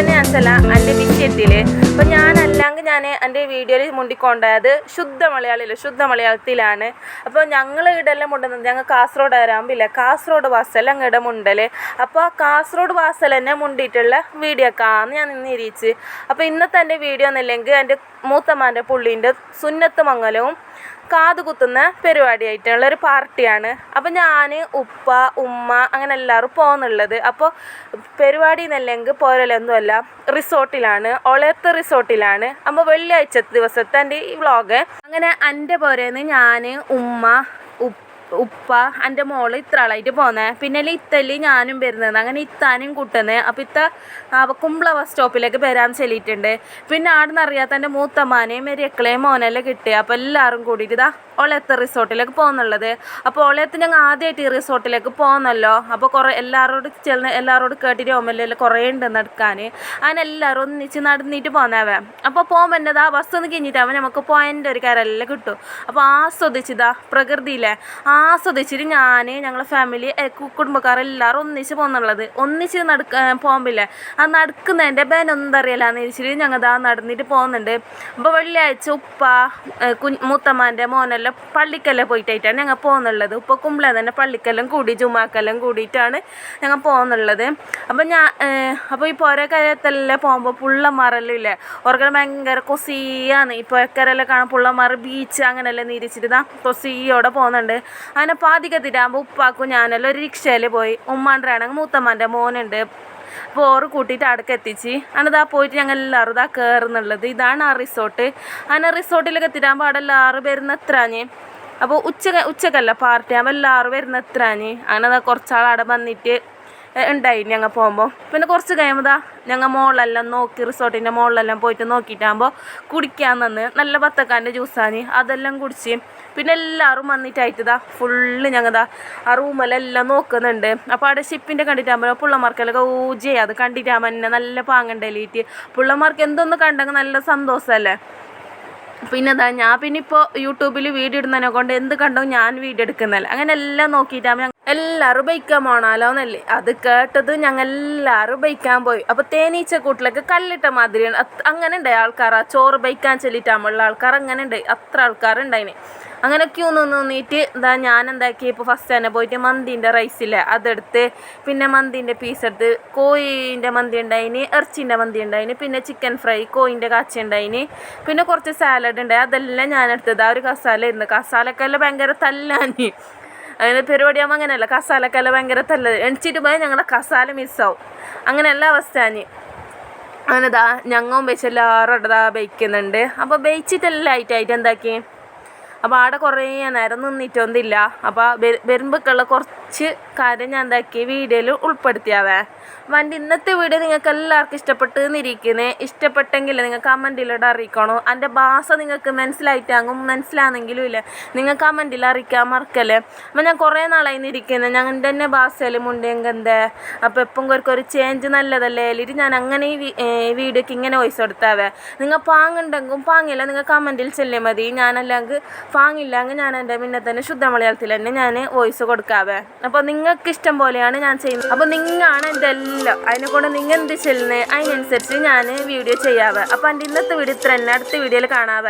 തന്നെ അൻസല എന്റെ വിഷയത്തിൽ ഞാൻ അല്ലെങ്കിൽ ഞാൻ എന്റെ വീഡിയോയിൽ മുണ്ടിക്കൊണ്ടായത് ശുദ്ധ മലയാളിയിൽ ശുദ്ധ മലയാളത്തിലാണ്. അപ്പോൾ ഞങ്ങൾ ഇടെല്ലാം മുണ്ടുന്നത് ഞങ്ങൾ കാസർഗോഡ് ആരാമ്പില്ല കാസർഗോഡ് വാസൽ അങ്ങയുടെ മുണ്ടൽ. അപ്പോൾ ആ കാസർഗോഡ് വാസല തന്നെ മുണ്ടിയിട്ടുള്ള വീഡിയോ കാന്ന് ഞാൻ ഇന്ന് ഇരിച്ച്. അപ്പോൾ ഇന്നത്തെ എന്റെ വീഡിയോ എന്നല്ലെങ്കിൽ എന്റെ മൂത്തമ്മാന്റെ പുള്ളീന്റെ സുന്നത്ത് മംഗലവും കാത് കുത്തുന്ന പരിപാടിയായിട്ടുള്ള ഒരു പാർട്ടിയാണ്. അപ്പോൾ ഞാൻ ഉപ്പ ഉമ്മ അങ്ങനെ എല്ലാവരും പോകുന്നുള്ളത് അപ്പോൾ പരിപാടി എന്നല്ലെങ്കിൽ പോരലൊന്നുമല്ല റിസോർട്ടിലാണ് ഒളയത്ത് റിസോർട്ടിലാണ്. അപ്പോൾ വെള്ളിയാഴ്ച ദിവസത്തെ എന്റെ ഈ വ്ളോഗ് അങ്ങനെ എന്റെ പോരേന്ന് ഞാൻ ഉമ്മ ഉപ്പ ഉപ്പ എന്റെ മോൾ ഇത്ര ആളായിട്ട് പോന്നെ ഇത്തല്ലി ഞാനും വരുന്നത്. അങ്ങനെ ഇത്താനും കൂട്ടുന്നത് അപ്പം ഇത്ത അവ കുമ്പള ബസ് സ്റ്റോപ്പിലേക്ക് വരാൻ ചെല്ലിയിട്ടുണ്ട്. പിന്നെ ആടെന്ന് അറിയാത്ത എന്റെ മൂത്തമ്മാനെയും മെരിയക്കളെയും മോനെല്ലാം കിട്ടി അപ്പോൾ എല്ലാവരും കൂടിയിട്ട് ഇതാ ഒളയത്ത് റിസോർട്ടിലേക്ക് പോകുന്നുള്ളത് അപ്പോൾ ഒളയത്ത് ഞങ്ങൾ ആദ്യമായിട്ട് ഈ റിസോർട്ടിലേക്ക് പോകുന്നല്ലോ അപ്പോൾ കുറേ എല്ലാവരോട് ചെന്ന് എല്ലാവരോട് കേട്ടിട്ട് ഓമല്ലേ കുറേ ഉണ്ട് നടക്കാൻ അങ്ങനെ എല്ലാവരും ഒന്നിച്ച് നടന്നിട്ട് പോന്നവ. അപ്പോൾ പോകുമ്പോൾ എന്നതാ ആ ബസ് ഒന്ന് കഴിഞ്ഞിട്ടാകുമ്പോൾ നമുക്ക് പോയന്റെ ഒരു കരലെല്ലാം കിട്ടും. അപ്പോൾ ആസ്വദിച്ചിതാ പ്രകൃതിയിലെ ആസ്വദിച്ചിട്ട് ഞാൻ ഞങ്ങളെ ഫാമിലി കുടുംബക്കാർ എല്ലാവരും ഒന്നിച്ച് പോകുന്നുള്ളത് ഒന്നിച്ച് നടക്ക പോകുമ്പില്ലേ ആ നടക്കുന്നതിന്റെ ബേനൊന്നും അറിയില്ലാന്ന് വെച്ചിട്ട് ഞങ്ങൾ ദാ നടന്നിട്ട് പോകുന്നുണ്ട് അപ്പോൾ വെള്ളിയാഴ്ച ഉപ്പ കു മൂത്തമ്മാന്റെ മോനെല്ലാം പള്ളിക്കെല്ലാം പോയിട്ടായിട്ടാണ് ഞങ്ങൾ പോകുന്നുള്ളത് ഉപ്പ കുമ്പള തന്നെ പള്ളിക്കെല്ലാം കൂടി ജുമാക്കെല്ലാം കൂടിയിട്ടാണ് ഞങ്ങൾ പോകുന്നുള്ളത് അപ്പോൾ ഞാൻ അപ്പോൾ ഈ പുരക്കരത്തെല്ലാം പോകുമ്പോൾ പുള്ളന്മാരെല്ലാം ഇല്ലേ? ഓർക്കാൻ ഭയങ്കര കൊസിയാണ്. ഈ പുരക്കരെല്ലാം കാണാൻ പുള്ളമാർ ബീച്ച് അങ്ങനെയെല്ലാം നിരിച്ചിട്ട് കൊസിയോടെ പോകുന്നുണ്ട്. അങ്ങനെ പാതികത്തിട്ടാകുമ്പോൾ ഉപ്പാക്കും ഞാനെല്ലാം ഒരു റിക്ഷയിൽ പോയി. ഉമ്മാന്റെ ആണെങ്കിൽ മൂത്തമ്മാന്റെ മോനുണ്ട്. ഓറ് കൂട്ടിയിട്ട് അടക്കം എത്തിച്ച്. അന്നതാ പോയിട്ട് ഞങ്ങൾ എല്ലാവരും ഇതാ കയറുന്നുള്ളത് ഇതാണ് ആ റിസോർട്ട്. അങ്ങനെ റിസോർട്ടിലൊക്കെ എത്തിയിട്ടാകുമ്പോൾ അവിടെ എല്ലാവരും വരുന്ന എത്രാഞ്ഞ്? അപ്പോൾ ഉച്ച ഉച്ചക്കല്ല പാർട്ടി ആകുമ്പോൾ എല്ലാവരും വരുന്ന എത്രാഞ്ഞ്? അങ്ങനെ കുറച്ചാൾ അവിടെ വന്നിട്ട് ഉണ്ടായി ഞങ്ങൾ പോകുമ്പോൾ പിന്നെ കുറച്ച് കഴിയുമ്പോൾ ഞങ്ങൾ മുകളിലെല്ലാം നോക്കി റിസോർട്ടിന്റെ മോളിലെല്ലാം പോയിട്ട് നോക്കിയിട്ടാകുമ്പോൾ കുടിക്കാൻ നിന്ന് നല്ല ബത്തക്കാന്റെ ജ്യൂസാണ്. അതെല്ലാം കുടിച്ച് പിന്നെ എല്ലാവരും വന്നിട്ടായിട്ട് ഇതാ ഫുള്ള് ഞങ്ങളതാ ആ റൂമിലെല്ലാം നോക്കുന്നുണ്ട്. അപ്പോൾ അവിടെ ഷിപ്പിന്റെ കണ്ടിട്ടാകുമ്പോൾ പിള്ളമാർക്കെല്ലാം ഊജി അത് കണ്ടിട്ടാകുമ്പോൾ തന്നെ നല്ല പാങ്ങണ്ടല്ലിട്ട് പുള്ളമാർക്ക് എന്തൊന്ന് കണ്ടെങ്കിൽ നല്ല സന്തോഷമല്ലേ പിന്നെ ഇതാ ഞാൻ പിന്നെ ഇപ്പോൾ യൂട്യൂബിൽ വീഡിയോ ഇടുന്നതിനെ കൊണ്ട് എന്ത് കണ്ടോ ഞാൻ വീഡിയോ എടുക്കുന്നതല്ല. അങ്ങനെ എല്ലാം നോക്കിയിട്ടാകുമ്പോൾ എല്ലാവരും ബൈക്കാൻ പോണാലോ എന്നല്ലേ അത് കേട്ടത് ഞങ്ങൾ എല്ലാവരും ബൈക്കാൻ പോയി. അപ്പോൾ തേനീച്ച കൂട്ടിലൊക്കെ കല്ലിട്ട മാതിരിയാണ്. അങ്ങനെ ഉണ്ടായി ആൾക്കാർ. ആ ചോറ് ബൈക്കാൻ ചെല്ലിട്ടാകുമ്പോഴുള്ള ആൾക്കാർ അങ്ങനെ ഉണ്ട് അത്ര ആൾക്കാരുണ്ടായിന്. അങ്ങനെ ക്യൂ നിന്ന് നിന്നിട്ട് എന്താ ഞാൻ എന്താക്കി ഇപ്പോൾ ഫസ്റ്റ് തന്നെ പോയിട്ട് മന്തിന്റെ റൈസില്ലേ അതെടുത്ത് പിന്നെ മന്തിന്റെ പീസ് എടുത്ത് കോഴീന്റെ മന്തി ഉണ്ടായിന് ഇറച്ചിന്റെ മന്തി ഉണ്ടായിന് പിന്നെ ചിക്കൻ ഫ്രൈ കോഴിന്റെ കാച്ച ഉണ്ടായിന് പിന്നെ കുറച്ച് സാലഡ് ഉണ്ടായി. അതെല്ലാം ഞാൻ എടുത്തത് ആ ഒരു കസാല ഇരുന്ന് കസാലൊക്കെ എല്ലാം ഭയങ്കര തല്ലാനി. അതിന് പരിപാടിയാകുമ്പോൾ അങ്ങനെയല്ല. കസാലക്കെല്ലാം ഭയങ്കര തല്ല. എണിച്ചിട്ട് പോയാൽ ഞങ്ങളുടെ കസാല മിസ്സാവും അങ്ങനെയല്ല അവസ്ഥയാണ് അങ്ങനെ ഞങ്ങളും വെച്ച് എല്ലാവരും ദാ ബേക്കുന്നുണ്ട്. അപ്പോൾ ബേച്ചിട്ടെല്ലാം ആയിട്ടായിട്ട് എന്താക്കി? അപ്പോൾ ആടെ കുറേ നേരം നിന്നിട്ടൊന്നുമില്ല. അപ്പോൾ വരുമ്പോഴേക്കുള്ള കുറച്ച് കാര്യം ഞാൻ എന്താക്കി വീഡിയോയിൽ ഉൾപ്പെടുത്തിയാവേ. വണ്ടി ഇന്നത്തെ വീഡിയോ നിങ്ങൾക്ക് എല്ലാവർക്കും ഇഷ്ടപ്പെട്ട് എന്നിരിക്കുന്നത് ഇഷ്ടപ്പെട്ടെങ്കിൽ നിങ്ങൾ കമന്റിലൂടെ അറിയിക്കണോ? എന്റെ ഭാഷ നിങ്ങൾക്ക് മനസ്സിലായിട്ടാകും മനസ്സിലാണെങ്കിലും ഇല്ല? നിങ്ങൾ കമന്റിൽ അറിയിക്കാൻ മറക്കല്ലേ? അപ്പോൾ ഞാൻ കുറേ നാളായി ഇരിക്കുന്നത് ഞാൻ തന്നെ ഭാഷയിൽ മുണ്ടെങ്കിൽ എന്താ? അപ്പോൾ എപ്പം ഒരു ചേഞ്ച് നല്ലതല്ലേ? അല്ലെങ്കിൽ ഞാൻ അങ്ങനെ ഈ വീഡിയോക്ക് ഇങ്ങനെ വോയിസ് കൊടുത്താവേ. നിങ്ങൾ പാങ്ങുണ്ടെങ്കിൽ പാങ്ങില്ല നിങ്ങൾ കമന്റിൽ ചെല്ലിയാൽ മതി. ഞാനല്ലെങ്കിൽ പാങ്ങില്ലെങ്കിൽ ഞാൻ എന്റെ പിന്നെ തന്നെ ശുദ്ധ മലയാളത്തിൽ തന്നെ ഞാൻ വോയിസ് കൊടുക്കാവേ. അപ്പോൾ നിങ്ങൾക്ക് ഇഷ്ടം പോലെയാണ് ഞാൻ ചെയ്യുന്നത്. അപ്പോൾ നിങ്ങളാണ് എന്റെ എല്ലാം. അതിനെ കൊണ്ട് നിങ്ങൾ എന്ത് ചെല്ലുന്നത് അതിനനുസരിച്ച് ഞാൻ വീഡിയോ ചെയ്യാവേ. അപ്പോൾ എന്റെ ഇന്നത്തെ വീഡിയോ ഇത്ര തന്നെ. അടുത്ത വീഡിയോയിൽ കാണാവേ.